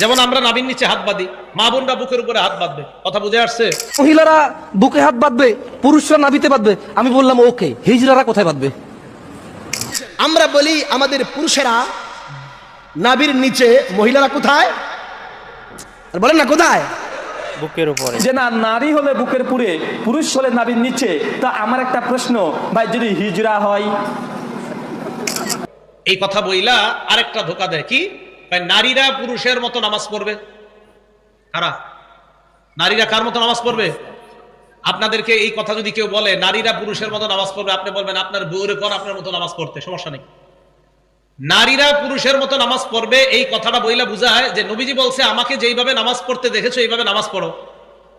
যেমন আমরা নাবির নিচে হাত বাঁধি মা বোনরা বুকের উপরে হাত বাঁধবে। কথা বুঝে আসছে? মহিলারা বুকে হাত বাঁধবে পুরুষরা নাবিতে বাঁধবে। আমি বললাম ওকে হিজড়ারা কোথায় বাঁধবে? আমরা বলি আমাদের পুরুষেরা নাবির নিচে মহিলারা কোথায়? আর বলেন না কোথায়? বুকের উপরে। যে না নারী হলে বুকের পুরে পুরুষ হলে নাবির নিচে তা আমার একটা প্রশ্ন ভাই যদি হিজরা হয়? এই কথা বইলা আরেকটা ধোকা দেয় কি? ভাই, নারীরা পুরুষের মতো নামাজ পড়বে। কারা? নারীরা কার মতো নামাজ পড়বে? আপনাদেরকে এই কথা যদি কেউ বলে নারীরা পুরুষের মতো নামাজ পড়বে আপনি বলবেন আপনার বউরে কর আপনার মতো নামাজ পড়তে সমস্যা নেই। নারীরা পুরুষের মতো নামাজ পড়বে এই কথাটা বইলা বুঝায় যে নবীজি বলছে আমাকে যেইভাবে নামাজ পড়তে দেখেছ এইভাবে নামাজ পড়ো।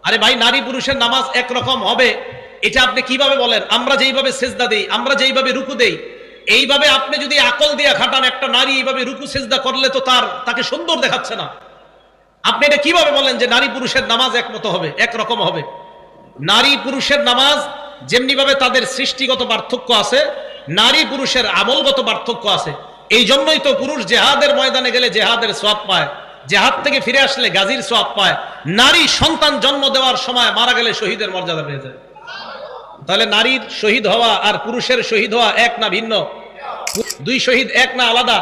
আরে ভাই নারী পুরুষের নামাজ একরকম হবে এটা আপনি কীভাবে বলেন? আমরা যেইভাবে সেজদা দেই আমরা যেইভাবে রুকু দেই এইভাবে আপনি যদি আকল দিয়া খাটান, একটা নারী এইভাবে রুকু, সেজদা করলে তো তার, তাকে সুন্দর দেখাচ্ছে না। আপনি এটা কীভাবে বলেন যে নারী পুরুষের নামাজ একমতো হবে, একরকম হবে? নারী পুরুষের নামাজ যেমনি ভাবে তাদের সৃষ্টিগত পার্থক্য আছে, নারী পুরুষের আমলগত পার্থক্য আছে। এই জন্যই তো পুরুষ জেহাদের ময়দানে গেলে জেহাদের সোয়াব পায়, জেহাদ থেকে ফিরে আসলে গাজীর সোয়াব পায়। নারী সন্তান জন্ম দেওয়ার সময় মারা গেলে শহীদের মর্যাদা পেয়ে যায়। তাহলে নারীর শহীদ হওয়া আর পুরুষের শহীদ হওয়া এক না ভিন্ন? দুই শহীদ এক না আলাদা?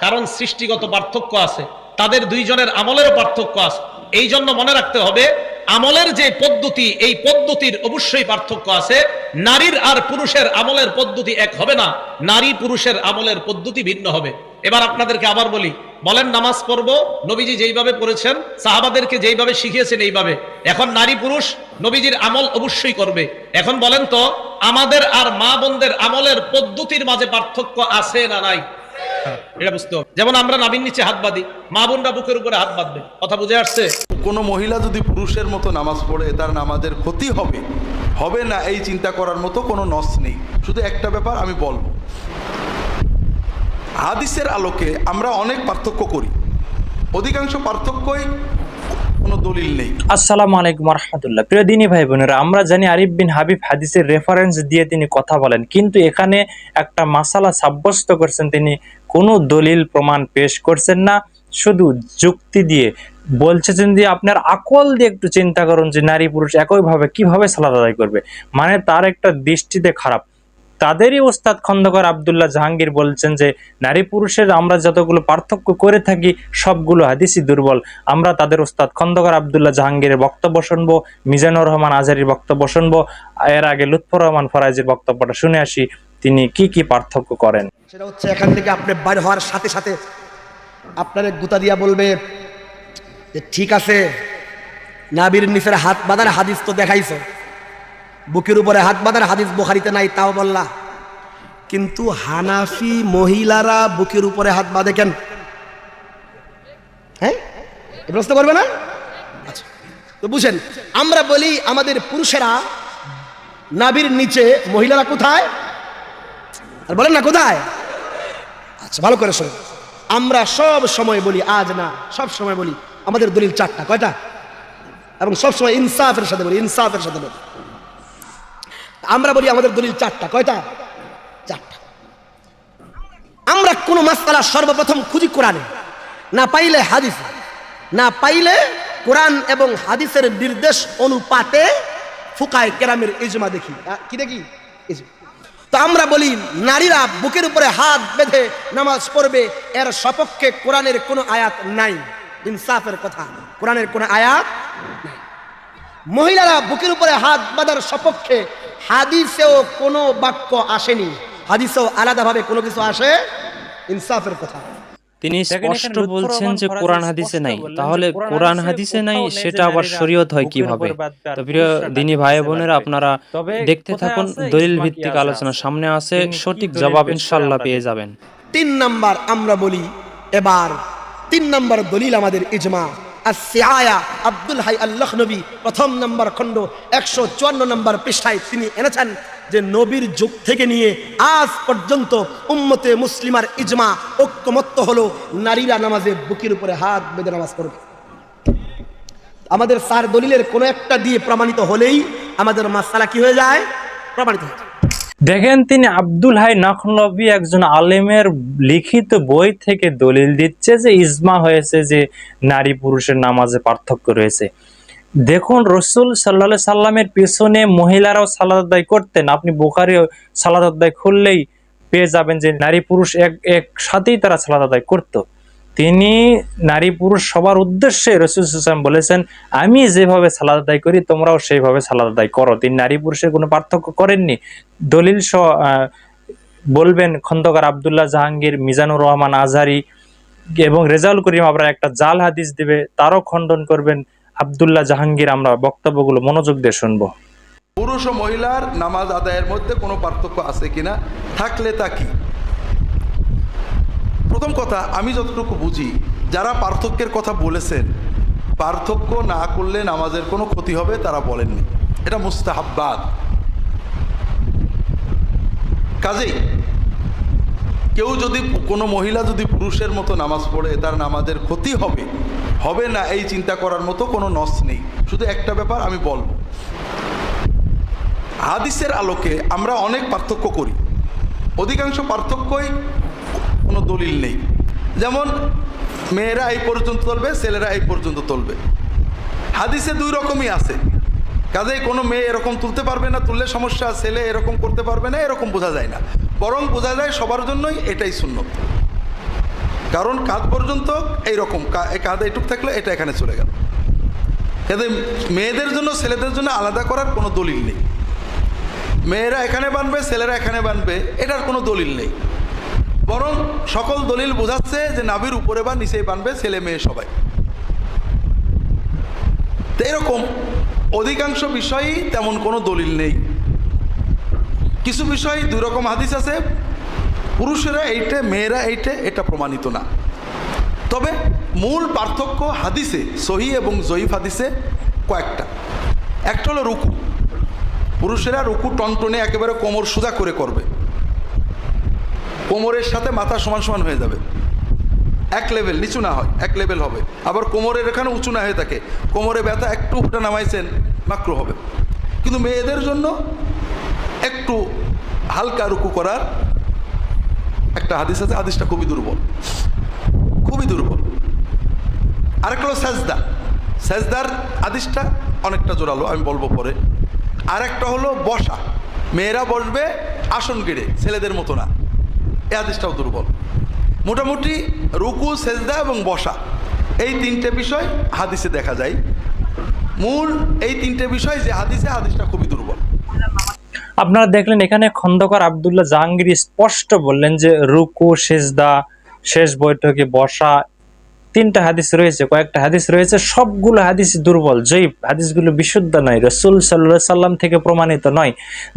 কারণ সৃষ্টিগত পার্থক্য আছে। তাদের দুইজনের আমলেরও পার্থক্য আছে। এই জন্য মনে রাখতে হবে, আমলের যে পদ্ধতি, এই পদ্ধতির অবশ্যই পার্থক্য আছে। নারীর আর পুরুষের আমলের পদ্ধতি এক হবে না। নারী পুরুষের আমলের পদ্ধতি ভিন্ন হবে। এবার আপনাদেরকে আবার বলি, বলেন নামাজ পড়ব, নবীজি যেইভাবে পড়েছেন, সাহাবাদেরকে যেইভাবে শিখিয়েছেন এইভাবে। এখন নারী পুরুষ, নবীজির আমল অবশ্যই করবে। এখন বলেন তো, আমাদের আর মা বোনদের আমলের পদ্ধতির মাঝে পার্থক্য আছে না নাই? এটা বুঝতে যেমন আমরা নিচে হাত বাঁধি, মা বোনরা বুকের উপরে হাত বাঁধবে। কথা কোনো মহিলা যদি পুরুষের মতো নামাজ পড়ে, তার নামাজের ক্ষতি হবে? হবে না, এই চিন্তা করার মতো কোনো নস নেই। শুধু একটা ব্যাপার আমি বলব। হাদিসের আলোকে আমরা অনেক পার্থক্য করি। অধিকাংশ পার্থক্যই কোনো দলিল নেই। প্রিয় ভাই বোনেরা, আমরা জানি বিন হাদিসের রেফারেন্স দিয়ে তিনি কথা বলেন, কিন্তু এখানে একটা সাব্যস্ত করছেন তিনি, কোনো দলিল প্রমাণ পেশ করছেন না, শুধু যুক্তি দিয়ে বলছেন আপনার আকল দিয়ে একটু চিন্তা করুন যে নারী পুরুষ একইভাবে কীভাবে সালাদ আদায় করবে। মানে তার একটা দৃষ্টিতে খারাপ। তাদেরই ওস্তাদ খন্দকার আবদুল্লাহ জাহাঙ্গীর বলছেন যে, নারী পুরুষের আমরা যতগুলো পার্থক্য করে থাকি, সবগুলো হাদিসই দুর্বল। আমরা তাদের ওস্তাদ খন্দকার আবদুল্লাহ জাহাঙ্গীরের বক্তব্য শুনব, মিজানুর রহমান আজারির বক্তব্য শুনব, এর আগে লুৎফর রহমান ফরাজির বক্তব্যটা শুনে আসি, তিনি কি কি পার্থক্য করেন। সেটা হচ্ছে এখান থেকে আপনি বাইর হওয়ার সাথে সাথে আপনার গুতা দিয়া বলবে যে, ঠিক আছে, নাবির নিচের হাত বাঁধার হাদিস তো দেখাইছো। বুকের উপরে হাত বাঁধার হাদিস বুখারিতে নাই, তাও বললা। কিন্তু হানাফি মহিলারা বুকের উপরে হাত বাঁধে কেন? হ্যাঁ? প্রশ্ন করবে না? আচ্ছা তো বুঝেন, আমরা বলি আমাদের পুরুষেরা নাবির নিচে, মহিলারা কোথায়? আর বলেন না কোথায়? আচ্ছা ভালো করে শোনেন। আমরা সব সময় বলি আজ না, সব সময় বলি। আমাদের দলিল চারটা, কয়টা? এবং সবসময় ইনসাফের সাথে বলি, ইনসাফের সাথে বলি। আমরা বলি আমাদের দলিল চারটা, কয়টা? চারটা। আমরা কোনো মাসালা সর্বপ্রথম খুঁজি কোরআনে। না পাইলে হাদিস। না পাইলে কোরআন এবং হাদিসের নির্দেশ অনুপাতে ফুকায় কেরামের ইজমা দেখি। কি দেখি? তো আমরা বলি, নারীরা বুকের উপরে হাত বেঁধে নামাজ পড়বে, এর সপক্ষে কোরআনের কোনো আয়াত নাই। ইনসাফের কথা। কোরআনের কোনো আয়াত নাই। মহিলারা বুকের উপরে হাত বাঁধার সপক্ষে হাদিসেও কোনো বাক্য আসেনি হাদিসেও আলাদাভাবে কোনো কিছু আসে ইনসাফের কথা। তিনি স্পষ্ট বলছেন যে কোরআন হাদিসে নাই। তাহলে কোরআন হাদিসে নাই সেটা আবার শরীয়ত হয় কীভাবে? তো প্রিয় দিনী ভাই বোনেরা আপনারা দেখতে থাকুন দলিল ভিত্তিক আলোচনা? সামনে আছে সঠিক জবাব ইনশাল্লাহ পেয়ে যাবেন। তিন নাম্বার আমরা বলি এবার তিন নাম্বার দলিল আমাদের ইজমা। আর সিয়ায়া আব্দুল হাই আল্লাহ নবী প্রথম নাম্বার খণ্ড, একশো চুয়ান্ন নম্বর পৃষ্ঠায় তিনি এনেছেন যে নবীর যুগ থেকে নিয়ে আজ পর্যন্ত উম্মতে মুসলিমার ইজমা ঐক্যমত্য হলো নারীরা নামাজে বুকের উপরে হাত বেঁধে নামাজ পড়বে। আমাদের সার দলিলের কোনো একটা দিয়ে প্রমাণিত হলেই আমাদের মাসালা কি হয়ে যায়? প্রমাণিত হয়ে যায়। দেখেন, তিনি আব্দুল হাই নখনবী একজন আলেমের লিখিত বই থেকে দলিল দিচ্ছে যে, ইজমা হয়েছে যে, নারী পুরুষের নামাজে পার্থক্য রয়েছে। দেখুন, রসুল সাল্লা সাল্লামের পেছনে মহিলারাও সালাদ আদায় করতেন। আপনি বোখারি সালাদ আদায় খুললেই পেয়ে যাবেন যে, নারী পুরুষ এক, একসাথেই তারা সালাদ আদায় করতো। তিনি নারী পুরুষ সবার উদ্দেশ্যে রসুল সাল্লাম বলেছেন, আমি যেভাবে সালাদ আদায় করি, তোমরাও সেইভাবে সালাদ আদায় করো। তিনি নারী পুরুষের কোনো পার্থক্য করেননি। দলিল বলবেন, খন্দকার আবদুল্লাহ জাহাঙ্গীর, মিজানুর রহমান আজহারি এবং রেজাউল করিম আপনার একটা জাল হাদিস দিবে, তারও খণ্ডন করবেন। আবদুল্লাহ জাহাঙ্গীর, আমরা বক্তব্যগুলো মনোযোগ দিয়ে শুনব। পুরুষ ও মহিলার নামাজ আদায়ের মধ্যে কোনো পার্থক্য আছে কিনা? থাকলে তা কি? প্রথম কথা, আমি যতটুকু বুঝি, যারা পার্থক্যের কথা বলেছেন, পার্থক্য না করলে নামাজের কোনো ক্ষতি হবে তারা বলেননি। এটা মুস্তাহাব্বাদ কাজেই, কেউ যদি কোনো মহিলা যদি পুরুষের মতো নামাজ পড়ে, তার নামাজের ক্ষতি হবে। হবে না, এই চিন্তা করার মতো কোনো নস নেই। শুধু একটা ব্যাপার আমি বলব। হাদিসের আলোকে আমরা অনেক পার্থক্য করি। অধিকাংশ পার্থক্যই কোনো দলিল নেই। যেমন, মেয়েরা এই পর্যন্ত তুলবে ছেলেরা এই পর্যন্ত তুলবে হাদিসে দুই রকমই আছে। কাজেই কোনো মেয়ে এরকম তুলতে পারবে না, তুললে সমস্যা, ছেলে এরকম করতে পারবে না, এরকম বোঝা যায় না। বরং বোঝা যায় সবার জন্যই এটাই শূন্য কারণ কাঁধ পর্যন্ত এইরকম, কা- এই কাঁধ এইটুক থাকলে এটা এখানে চলে গেল। কাজে মেয়েদের জন্য, ছেলেদের জন্য আলাদা করার কোনো দলিল নেই। মেয়েরা এখানে বানবে, ছেলেরা এখানে বানবে, এটার কোনো দলিল নেই। বরং সকল দলিল বোঝাচ্ছে যে নাভির উপরে বা নিচেই বানবে ছেলে মেয়ে সবাই। তো এরকম অধিকাংশ বিষয়ই তেমন কোনো দলিল নেই। কিছু বিষয় দুই রকম হাদিস আছে, পুরুষেরা এইটে, মেয়েরা এইটে, এটা প্রমাণিত না। তবে মূল পার্থক্য হাদিসে, সহি এবং জয়ীফ হাদিসে কয়েকটা। একটা হলো রুকু। পুরুষেরা রুকু টনটনে একেবারে কোমর সোজা করে করবে। কোমরের সাথে মাথা সমান সমান হয়ে যাবে। এক লেভেল নিচু না হয়, এক লেভেল হবে। আবার কোমরের এখানে উঁচু না হয়ে থাকে। কোমরে ব্যথা একটু উঠে নামাইছেন, মাকরু হবে। কিন্তু মেয়েদের জন্য একটু হালকা রুকু করার একটা হাদিস আছে, হাদিসটা খুবই দুর্বল। খুবই দুর্বল। আরেকটা হলো সাজদা। সাজদার আদিসটা অনেকটা জোরালো, আমি বলব পরে। আরেকটা হলো বসা। মেয়েরা বসবে আসন গেড়ে, ছেলেদের মতো না। এ আদিসটাও দুর্বল। মোটামুটি রুকু, সেজদা এবং বসা, এই তিনটে বিষয় হাদিসে দেখা যায়। মূল এই তিনটে বিষয় যে হাদিসে, হাদিসটা খুবই দুর্বল। আপনারা দেখলেন এখানে খন্দকার আবদুল্লাহ জাহাঙ্গীর স্পষ্ট বললেন যে রুকু, সেজদা, শেষ বৈঠকে বসা, তিনটা হাদিস রয়েছে, কয়েকটা হাদিস রয়েছে, সবগুলো হাদিস দুর্বল। জয়ীব হাদিসগুলো বিশুদ্ধ নয়, রসুল সাল্লাহ সাল্লাম থেকে প্রমাণিত নয়।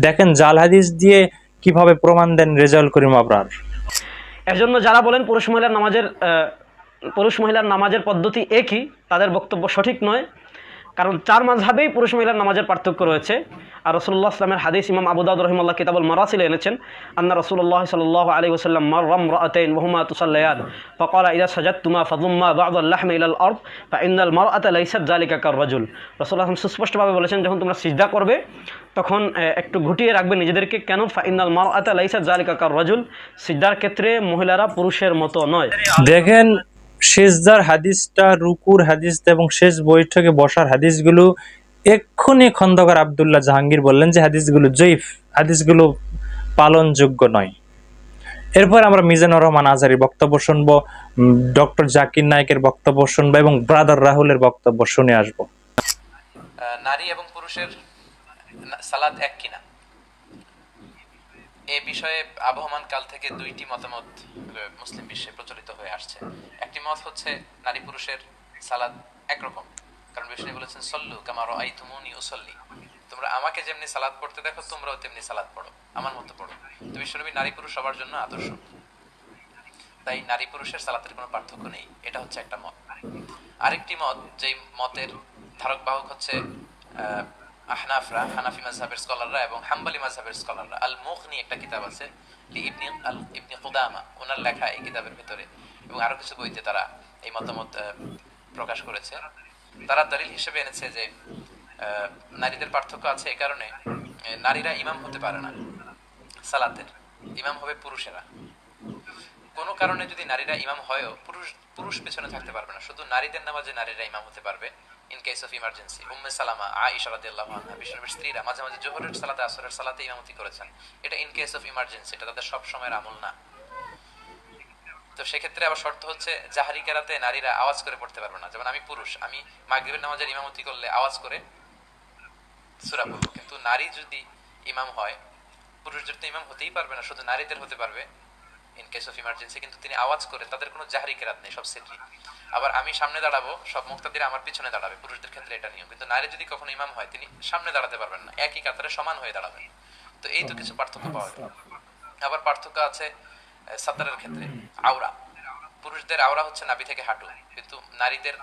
দেখেন, জাল হাদিস দিয়ে কীভাবে প্রমাণ দেন রেজাউল করিম আবরার? এর জন্য যারা বলেন পুরুষ মহিলার নামাজের পুরুষ মহিলার নামাজের পদ্ধতি একই, তাদের বক্তব্য সঠিক নয়। কারণ চার মাঝহাবেই পুরুষ মহিলার নামাজের পার্থক্য রয়েছে। আর রসুল্লাহ ইসলামের হাদিস ইমাম আবুদাউদ রহিমাল্লাহ কিতাবুল মারাসিল এনেছেন, আন্না রসুল্লাহ সাল্লাহ আলী ওসাল্লাম মাররাম রাআতাইন ওহুমা তুসাল্লায়ান। ফকালা ইদা সাজাত্তুমা ফাদুম্মা বাদ আল্লাহমে ইলাল আরদ, ফা ইন্নাল মারআতা লাইসাত জালিকা কার রাজুল। রসুল্লাহ সুস্পষ্টভাবে বলেছেন, যখন তোমরা সিজদা করবে, তখন একটু ঘুটিয়ে রাখবে নিজেদেরকে, কেন? ফা ইন্নাল মারআতা লাইসাত জালিকা কার রাজুল? সিজদার ক্ষেত্রে মহিলারা পুরুষের মতো নয়। দেখেন শেষদার হাদিসটা, রুকুর হাদিস এবং শেষ বৈঠকে বসার হাদিসগুলো এক্ষুনি খন্দকার আবদুল্লাহ জাহাঙ্গীর বললেন যে, হাদিসগুলো জৈফ হাদিসগুলো পালনযোগ্য নয়। এরপর আমরা মিজানুর রহমান আজারির বক্তব্য শুনব ডক্টর জাকির নায়কের বক্তব্য শুনব এবং ব্রাদার রাহুলের বক্তব্য শুনে আসব। নারী এবং পুরুষের সালাদ এক কিনা? এ বিষয়ে আবহমান কাল থেকে দুইটি মতামত মুসলিম বিশ্বে প্রচলিত হয়ে আসছে। একটি মত হচ্ছে, নারী পুরুষের সালাদ একরকম। কারণ বিষ্ণু বলেছেন, সল্লু কামারো আই তুমুনি ওসল্লি তোমরা আমাকে যেমনি সালাদ পড়তে দেখো, তোমরাও তেমনি সালাদ পড়ো। আমার মতো পড়ো। তো বিশ্বনবী নারী পুরুষ সবার জন্য আদর্শ। তাই নারী পুরুষের সালাতের কোনো পার্থক্য নেই। এটা হচ্ছে একটা মত। আরেকটি মত, যেই মতের ধারক বাহক হচ্ছে আহনাফরা হানাফি স্কলাররা এবং হাম্বালি স্কলাররা। আল মুখনি একটা কিতাব আছে ইবনি আল, ইবনি কুদামা ওনার লেখা এই কিতাবের ভিতরে। এবং কিছু বইতে তারা এই মতামত প্রকাশ করেছে। তারা দলিল হিসেবে এনেছে যে নারীদের পার্থক্য আছে এই কারণে নারীরা ইমাম হতে পারে না, সালাতের। ইমাম হবে পুরুষেরা। কোনো কারণে যদি নারীরা ইমাম হয়ও, পুরুষ পুরুষ পেছনে থাকতে পারবে না। শুধু নারীদের নামাজে নারীরা ইমাম হতে পারবে। In case of emergency Umme Salama, Ayesha রাদিয়াল্লাহু আনহা বিশ্বনবীর স্ত্রীরা মাঝে মাঝে জোহরের সালাতে, আসরের সালাতে ইমামতি করেছেন। এটা ইন কেস অফ ইমার্জেন্সি এটা তাদের সব সময়ের আমল না। তো সেক্ষেত্রে আবার শর্ত হচ্ছে, জাহারি কেরাতে নারীরা আওয়াজ করে পড়তে পারবে না। যেমন আমি পুরুষ, আমি মাগরিবের নামাজের ইমামতি করলে আওয়াজ করে সূরা পড়ব। কিন্তু নারী যদি ইমাম হয়, পুরুষদের তো ইমাম হতেই পারবে না, শুধু নারীদের হতে পারবে। ইন কেস অফ ইমার্জেন্সি কিন্তু তিনি আওয়াজ করে তাদের কোনো জাহারি কেরাত নেই সব সিটলি আবার আমি সামনে দাঁড়াবো সব মুক্তাদিরা আমার পিছনে দাঁড়াবে পুরুষদের ক্ষেত্রে এটা নিয়ম। কিন্তু নারী যদি কখনো ইমাম হয় তিনি সামনে দাঁড়াতে পারবেন না একই কাতারে সমান হয়ে দাঁড়াবেন। তো এই তো কিছু পার্থক্য পাওয়া যায়। আবার পার্থক্য আছে সাতারের ক্ষেত্রে আওরা। পুরুষদের আওরা হচ্ছে নাভি থেকে হাঁটু কিন্তু নারীদের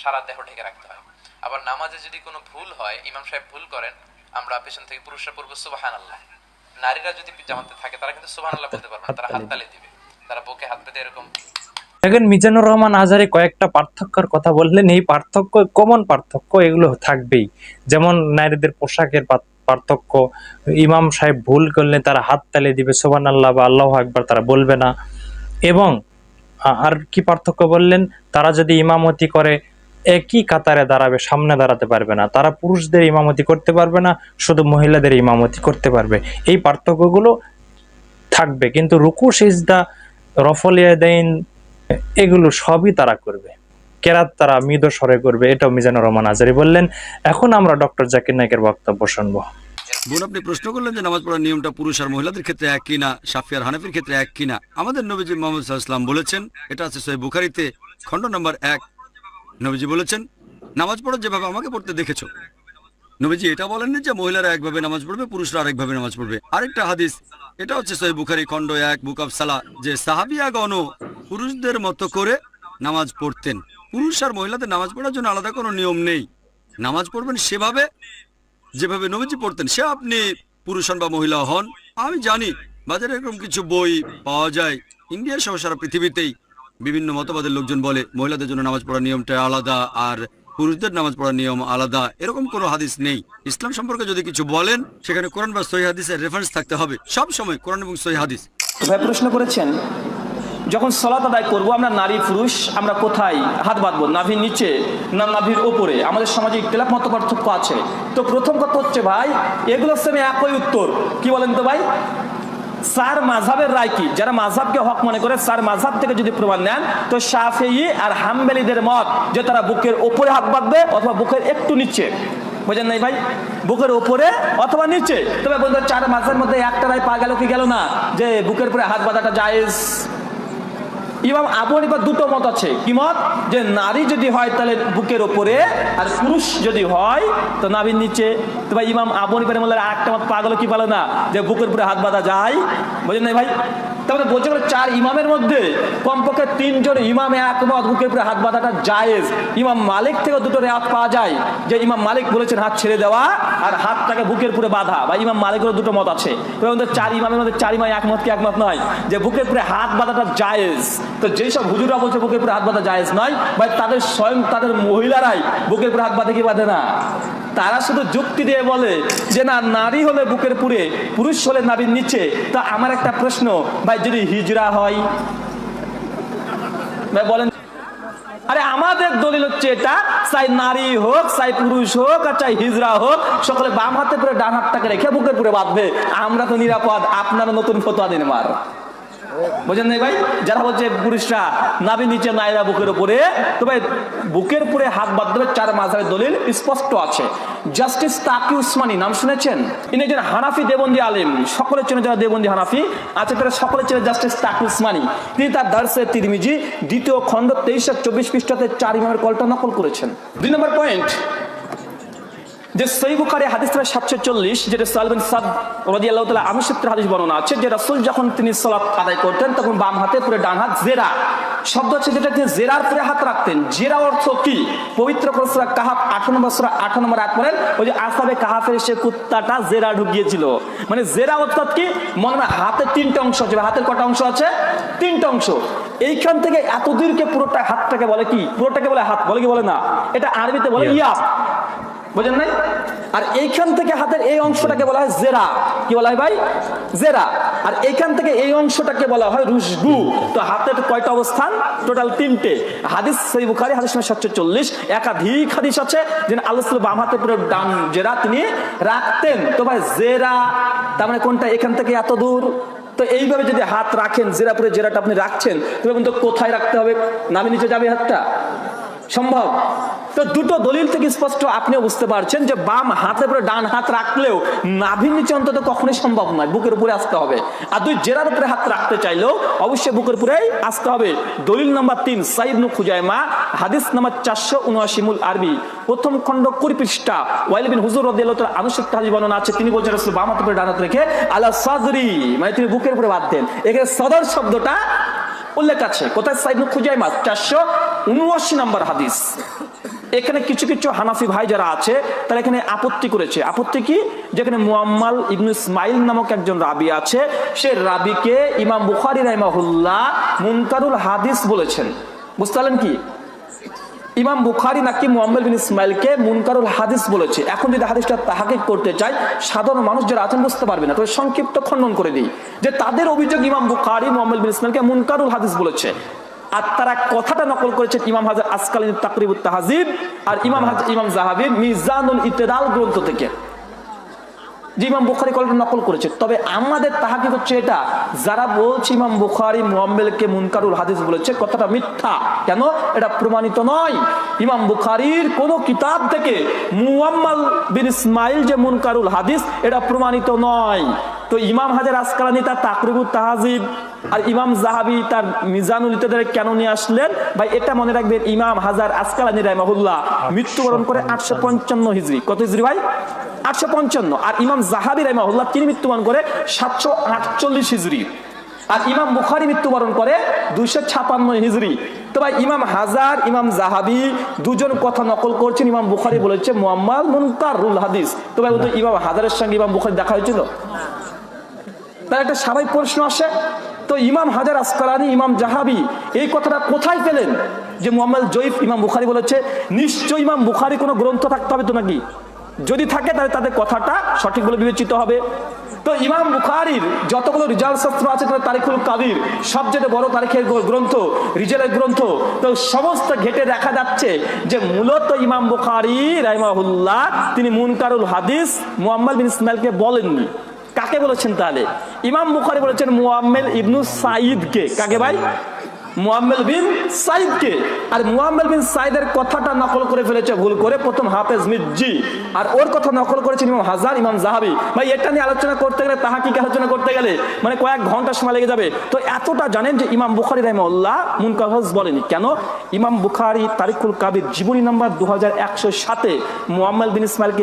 সারা দেহ ঢেকে রাখতে হয়। আবার নামাজে যদি কোনো ভুল হয় ইমাম সাহেব ভুল করেন আমরা পেছন থেকে পুরুষরা পূর্ব সুবাহান আল্লাহ নারীরা যদি জামাতে থাকে তারা কিন্তু সুবাহান আল্লাহ বলতে পারবে তারা হাত তালি দিবে। তারা বুকে হাত পেতে এরকম দেখেন মিজানুর রহমান আজারি কয়েকটা পার্থক্যের কথা বললেন। এই পার্থক্য কমন পার্থক্য এগুলো থাকবেই। যেমন নারীদের পোশাকের পার্থক্য ইমাম সাহেব ভুল করলে তারা হাত তালে দিবে সোবান আল্লাহ বা আল্লাহ একবার তারা বলবে না। এবং আর কি পার্থক্য বললেন? তারা যদি ইমামতি করে একই কাতারে দাঁড়াবে, সামনে দাঁড়াতে পারবে না। তারা পুরুষদের ইমামতি করতে পারবে না, শুধু মহিলাদের ইমামতি করতে পারবে। এই পার্থক্যগুলো থাকবে, কিন্তু রুকু, সিজদা রফলিয়াদাইন এগুলো সবই তারা করবে। কেরাত তারা মৃদ স্বরে করবে, এটাও মিজানুর রহমান আজারি বললেন। এখন আমরা ডক্টর জাকির নায়কের বক্তব্য শুনব। বোন, আপনি প্রশ্ন করলেন যে নামাজ পড়ার নিয়মটা পুরুষ আর মহিলাদের ক্ষেত্রে এক কিনা সাফি আর হানাফির ক্ষেত্রে এক কিনা আমাদের নবীজি মোহাম্মদ সাল্লাম বলেছেন, এটা আছে সোহেব বুখারিতে, খণ্ড নম্বর এক। নবীজি বলেছেন, নামাজ পড়ো যেভাবে আমাকে পড়তে দেখেছ। নবীজি এটা বলেননি যে মহিলারা একভাবে নামাজ পড়বে, পুরুষরা আরেকভাবে নামাজ পড়বে। আরেকটা হাদিস, এটা হচ্ছে সোহেব বুখারি খণ্ড এক, বুক অফ সালা যে সাহাবিয়াগণ পুরুষদের মতো করে নামাজ পড়তেন। পুরুষ আর মহিলাদের নামাজ পড়ার জন্য আলাদা কোনো নিয়ম নেই। নামাজ পড়বেন সেভাবে, যেভাবে নবীজি পড়তেন, সে আপনি পুরুষ হন বা মহিলা হন। আমি জানি বাজারে এরকম কিছু বই পাওয়া যায়। ইন্ডিয়া সহ সারা পৃথিবীতেই বিভিন্ন মতবাদের লোকজন বলে, মহিলাদের জন্য নামাজ পড়ার নিয়মটা আলাদা আর পুরুষদের নামাজ পড়ার নিয়ম আলাদা। এরকম কোনো হাদিস নেই। ইসলাম সম্পর্কে যদি কিছু বলেন, সেখানে কোরআন বা সহি হাদিসের রেফারেন্স থাকতে হবে। সব সময় কোরআন এবং সহি হাদিস। ভাই প্রশ্ন করেছেন, যখন সলাত আদায় করব, আমরা নারী, পুরুষ, আমরা কোথায় হাত বাঁধবো? নাভির নিচে না নাভির ওপরে আমাদের সমাজে ইতিলাফ মত পার্থক্য আছে। তো প্রথম কথা হচ্ছে ভাই এগুলোর সেমে একই উত্তর। কি বলেন তো ভাই? সার মাঝাবের রায় কি? যারা মাঝাবকে হক মনে করে সার মাঝাব থেকে যদি প্রমাণ নেন, তো সাফেই আর হামবেলিদের মত যে তারা বুকের ওপরে হাত বাঁধবে অথবা বুকের একটু নিচে। বোঝেন নাই ভাই? বুকের ওপরে অথবা নিচে। তবে বলতে চার মাসের মধ্যে একটা রায় পা গেল কি গেল না? যে বুকের উপরে হাত বাঁধাটা জায়েজ। ইমাম আবু হানিফা দুটো মত আছে। কি মত? যে নারী যদি হয় তাহলে বুকের ওপরে, আর পুরুষ যদি হয়, তো নাভির নিচে। তো ভাই, ইমাম আবু হানিফার আর একটা মত পাগল কি পালো না? যে বুকের উপরে হাত বাঁধা যায়। বুঝলেন না ভাই? তাহলে বলছে গেলো চার ইমামের মধ্যে কমপক্ষে তিনজন ইমামে একমত বুকের উপরে হাত বাঁধাটা জায়েজ। ইমাম মালিক থেকে দুটো রেয়াত পাওয়া যায়, যে ইমাম মালিক বলেছেন হাত ছেড়ে দেওয়া আর হাতটাকে বুকের উপরে বাঁধা, বা ইমাম মালিকেরও দুটো মত আছে। চার ইমামের মধ্যে চার ইমাম একমত কি একমত নয়, যে বুকের উপরে হাত বাঁধাটা জায়েজ। তো যেসব হুজুরা বলছে বুকের উপরে হাত বাঁধা জায়েজ নয়, ভাই তাদের স্বয়ং তাদের মহিলারাই বুকের উপরে হাত বাঁধে কি বাঁধে না? তারা শুধু যুক্তি দিয়ে বলে যে, না, নারী হলে বুকের পুরে, পুরুষ হলে নারীর নিচে। তা আমার একটা প্রশ্ন, ভাই, যদি হিজরা হয়? ভাই, বলেন। আরে, আমাদের দলিল হচ্ছে এটা, চাই নারী হোক, চাই পুরুষ হোক, আর চাই হিজরা হোক, সকলে বাম হাতে পুরো ডান হাতটাকে রেখে বুকের পুরে বাঁধবে। আমরা তো নিরাপদ আপনারা নতুন ফতোয়া দিন, মার। বুঝেন নাই ভাই? যারা বলছে পুরুষরা নাবি নিচে নাইরা বুকের উপরে, তো ভাই, বুকের উপরে হাত বাঁধবে চার মাঝারের দলিল স্পষ্ট আছে। জাস্টিস তাকি উসমানী, নাম শুনেছেন? ইনি একজন হানাফি দেবন্দি আলিম, সকলের চেনে যারা দেবন্দি হানাফি আছে, তারা সকলের চেনে জাস্টিস তাকি উসমানী। তিনি তার দার্সে তিরমিজি, দ্বিতীয় খণ্ড তেইশ চব্বিশ পৃষ্ঠাতে চার ইমামের কলটা নকল করেছেন। দুই নম্বর পয়েন্ট যে সই বুখারে হাদিস সাতশো চল্লিশ যেটা সালবিন সাদ রদি আল্লাহ তালা আমি সূত্রে হাদিস বর্ণনা আছে যে রাসুল যখন তিনি সালাত আদায় করতেন তখন বাম হাতে পুরো ডান হাত জেরা। শব্দ হচ্ছে যেটা তিনি জেরার পরে হাত রাখতেন। জেরা অর্থ কি? পবিত্র কসরা কাহাব আঠারো নম্বর সূরা আঠারো নম্বর এক করেন ওই যে আসাবে কাহাফের সে কুত্তাটা জেরা ঢুকিয়েছিল। মানে জেরা অর্থাৎ কি? মনে হয় হাতের তিনটা অংশ আছে হাতের কটা অংশ আছে? তিনটা অংশ। এইখান থেকে এত দূরকে পুরোটা হাতটাকে বলে কি? পুরোটাকে বলে হাত বলে কি বলে না? এটা আরবিতে বলে ইয়াব। বুঝেন নাই? আর এইখান থেকে হাতের এই অংশটাকে বলা হয় জেরা। কি বলা হয় ভাই? জেরা। আর এইখান থেকে এই অংশটাকে বলা হয় রুশগু তো হাতের কয়টা অবস্থান? টোটাল তিনটে। হাদিস সেই বুখারি, হাদিস সাতশো চল্লিশ একাধিক হাদিস আছে যে আল্লাহ বাম হাতে পুরো ডান জেরা তিনি রাখতেন। তো ভাই জেরা, তার মানে কোনটা? এখান থেকে এত দূর? তো এইভাবে যদি হাত রাখেন, জেরা পরে জেরাটা আপনি রাখছেন তবে কিন্তু কোথায় রাখতে হবে? নামে নিচে যাবে হাতটা। সম্ভব। তো দুটো দলিল থেকে স্পষ্ট আপনিও বুঝতে পারছেন যে বাম হাতের উপরে ডান হাত রাখলেও নাভির নিচে অন্তত কখনোই সম্ভব নয়, বুকের উপরে আসতে হবে। আর দুই জেরার উপরে হাত রাখতে চাইলেও অবশ্যই বুকের উপরেই আসতে হবে। দলিল নাম্বার তিন সাইদ নু খুজাইমা, হাদিস নাম্বার চারশো উনআশি মূল আরবি। প্রথম খণ্ড কুড়ি পৃষ্ঠা। ওয়াইল বিন হুজুর রদিয়াল্লাহ আনুষ্ঠানিক হাদিস বর্ণনা আছে, তিনি বলছেন, রাসূল বাম হাতের উপরে ডান হাত রেখে আলা সাদরি মানে তিনি বুকের উপরে বাদ দেন। এখানে সদর শব্দটা উল্লেখ আছে। কোথায়? সাইদ নু খুজাইমা, চারশো উনআশি নম্বর হাদিস। এখানে কিছু কিছু হানাফি ভাই যারা আছে, তারা এখানে আপত্তি করেছে। আপত্তি কি? যেখানে মুয়াম্মাল ইবনু ইসমাইল নামক একজন রাবি আছে, সে রাবিকে ইমাম বুখারি রাইমাহুল্লাহ মুনকারুল হাদিস বলেছেন। বুঝতে পারলেন কি? ইমাম বুখারি নাকি মুহাম্মদ বিন ইসমাইলকে মুনকারুল হাদিস বলেছে। এখন যদি হাদিসটা তাহাকে করতে চাই সাধারণ মানুষ যারা আছেন বুঝতে পারবে না। তবে সংক্ষিপ্ত খণ্ডন করে দিই যে তাদের অভিযোগ ইমাম বুখারি মুহাম্মদ বিন ইসমাইলকে মুনকারুল হাদিস বলেছে। আর তারা কথাটা নকল করেছেন ইমাম হাজার আসকালীন তাকরিবুত তাহাজিব আর ইমাম হাজার ইমাম জাহাবির মিজানুল ইতেদাল গ্রন্থ থেকে। যে ইমাম বুখারি কলটা নকল করেছে। তবে আমাদের তাহাকি হচ্ছে এটা, যারা বলছে ইমাম বুখারি মুহাম্মেলকে মুনকারুল হাদিস বলেছে, কথাটা মিথ্যা। কেন? এটা প্রমাণিত নয়। ইমাম বুখারির কোন কিতাব থেকে মুয়াম্মাল বিন ইসমাইল যে মুনকারুল হাদিস, এটা প্রমাণিত নয়। তো ইমাম হাজার আসকালানি তার তাকরিবুত তাহাজিব। আর ইমাম জাহাবি তার মিজানুল ইত্যাদি কেন নিয়ে আসলেন? ভাই, এটা মনে রাখবেন, ইমাম হাজার আসকালানি রাহমাহুল্লাহ মৃত্যুবরণ করে আটশো পঞ্চান্ন হিজড়ি কত হিজড়ি ভাই? আটশো পঞ্চান্ন। আর ইমাম জাহাবি রাহমাহুল্লাহ, তিনি মৃত্যুবরণ করে সাতশো আটচল্লিশ হিজড়ি আর ইমাম বুখারি মৃত্যুবরণ করে দুইশো ছাপান্ন হিজড়ি তো ভাই, ইমাম হাজার, ইমাম জাহাবি দুজন কথা নকল করছেন। ইমাম বুখারি বলেছে মোহাম্মদ মুনকারুল হাদিস। তো ভাই ইমাম হাজারের সঙ্গে ইমাম বুখারি দেখা হয়েছিল? তার একটা স্বাভাবিক প্রশ্ন আসে তো ইমাম হাজার আসকালানি, ইমাম জাহাবি, এই কথাটা কোথায় পেলেন? যে মোহাম্মদ জয়ীফ ইমাম বুখারি বলেছে, নিশ্চয় ইমাম বুখারি কোনো গ্রন্থ থাকতে হবে তো নাকি? যদি থাকে তাহলে তাদের কথাটা সঠিক বলে বিবেচিত হবে। তো ইমাম বুখারির যতগুলো রিজাল শাস্ত্র আছে, তাদের তারিখুল কাদির, সবচেয়ে বড় তারিখের গ্রন্থ, রিজালের গ্রন্থ, তো সমস্ত ঘেটে দেখা যাচ্ছে যে মূলত ইমাম বুখারি রাইমাহুল্লাহ তিনি মুনকারুল হাদিস মুহাম্মদ বিন ইসমাইলকে বলেননি। কাকে বলেছেন তাহলে? ইমাম বুখারি বলেছেন মুআম্মেল ইবনু সাইদকে কাকে ভাই? বিন আর বিন কথাটা নকল করে ফেলেছে, ভুল করে। প্রথম আর ওর কথা নকল করেছেন হাজার, ইমাম জাহাবি। ভাই, এটা নিয়ে আলোচনা করতে গেলে আলোচনা করতে গেলে? মানে কয়েক ঘণ্টা সময় লেগে যাবে। তো এতটা জানেন যে ইমাম বুখারি বলেনি। কেন? ইমাম বুখারি কাবির জীবনী নাম্বার দু হাজার একশো সাতে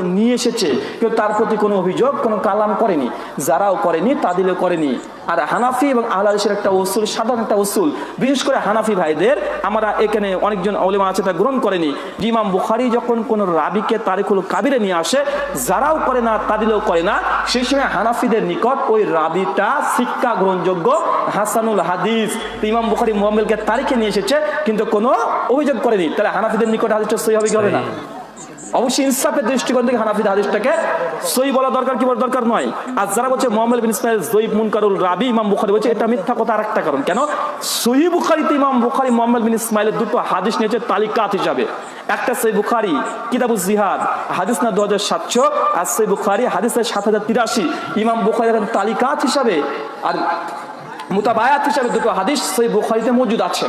নিয়ে এসেছে। কেউ তার প্রতি কোনো অভিযোগ, কোনো কালাম করেনি। যারাও করেনি, তাদিলও করেনি। আর হানাফি এবং আহলাদেশের একটা উসুল, সাধারণ একটা উসুল। বিশেষ করে হানাফি ভাইদের, আমরা এখানে অনেকজন অলিমা আছে, তা গ্রহণ করেনি। ইমাম বুখারি যখন কোন রাবিকে তারিকুল কাবিরে নিয়ে আসে, যারাও করে না, তাদিলেও করে না, সেই সময় হানাফিদের নিকট ওই রাবিটা শিক্ষা গ্রহণযোগ্য হাসানুল হাদিস। ইমাম বুখারি মোহাম্মেলকে তারিখে নিয়ে এসেছে, কিন্তু কোনো অভিযোগ করেনি। তাহলে হানাফিদের নিকট হাদিসটা সই হবে না? অবশ্যই ইনসাফের দৃষ্টিকোণ থেকে হানাফি হাদিসটাকে সই বলা দরকার, কি বলা দরকার নয়। আর যারা বলছে মোহাম্মদ বিন ইসমাইল জয়ীব মুনকারুল, রাবি, ইমাম বুখারি বলছে, এটা মিথ্যা কথা আর একটা কারণ। কেন? সহি বুখারিতে ইমাম বুখারি, মোহাম্মদ বিন ইসমাইলের দুটো হাদিস নিয়েছে তালিকাত হিসাবে। একটা সই বুখারি কিতাবুল জিহাদ, হাদিস না দু হাজার সাতশো, আর সই বুখারি, হাদিসের সাত হাজার তিরাশি। ইমাম বুখারি এখন তালিকাত হিসাবে আর মুতাবায়াত হিসাবে দুটো হাদিস সেই বুখারিতে মজুদ আছে।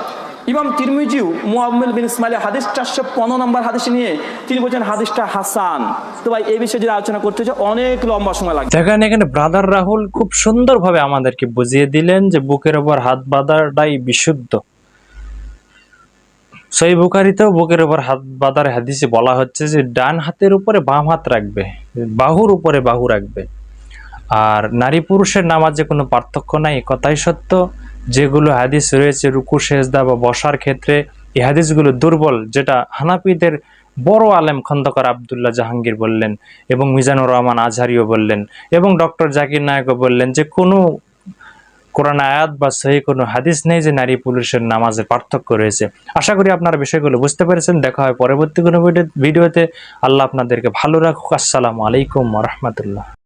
ইমাম তিরমিজিউ মুআম্মিল বিন ইসমাইল হাদিস চারশো পনেরো নম্বর হাদিস নিয়ে তিনি বলছেন, হাদিসটা হাসান। তো ভাই, এই বিষয়ে যদি আলোচনা করতে চাই, অনেক লম্বা সময় লাগবে। দেখেন এখানে ব্রাদার রাহুল খুব সুন্দরভাবে আমাদেরকে বুঝিয়ে দিলেন যে, বুকের ওপর হাত বাঁধাটাই বিশুদ্ধ। সেই বুকারিতেও বুকের উপর হাত বাঁধার হাদিসে বলা হচ্ছে যে, ডান হাতের উপরে বাম হাত রাখবে, বাহুর উপরে বাহু রাখবে। আর নারী পুরুষের নামাজে কোনো পার্থক্য নাই কথাই সত্য। যেগুলো হাদিস রয়েছে, রুকু, সেজদা বা বসার ক্ষেত্রে এই হাদিসগুলো দুর্বল, যেটা হানাপিদের বড় আলেম খন্দকার আবদুল্লাহ জাহাঙ্গীর বললেন এবং মিজানুর রহমান আজহারিও বললেন এবং ডক্টর জাকির নায়কও বললেন যে কোনো কোরআন আয়াত বা সহি কোনো হাদিস নেই যে নারী পুরুষের নামাজের পার্থক্য রয়েছে। আশা করি আপনারা বিষয়গুলো বুঝতে পেরেছেন। দেখা হয় পরবর্তী কোনো ভিডিও- ভিডিওতে। আল্লাহ আপনাদেরকে ভালো রাখুক। আসসালামু আলাইকুম রহমতুল্লাহ।